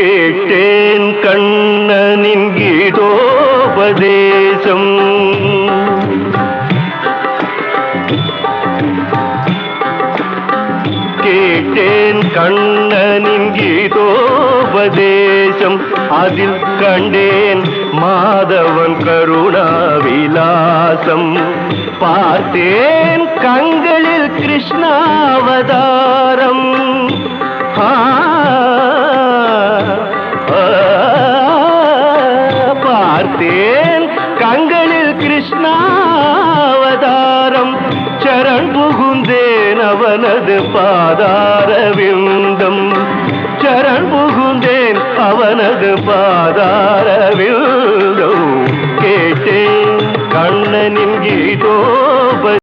கேட்டேன் கண்ணனின் கீதோபதேசம் கேட்டேன் கண்ணனின் கீதோபதேசம் அதில் கண்டேன் மாதவன் கருணா விலாசம் பார்த்தேன் கண்களில் கிருஷ்ணாவதா பார்த்தேன் கண்களில் கிருஷ்ணாவதாரம். சரண் புகுந்தேன் அவனது பாதார விந்தம் சரண் புகுந்தேன் அவனது பாதார விந்தம் கேட்டேன் கண்ணனின் கீதோ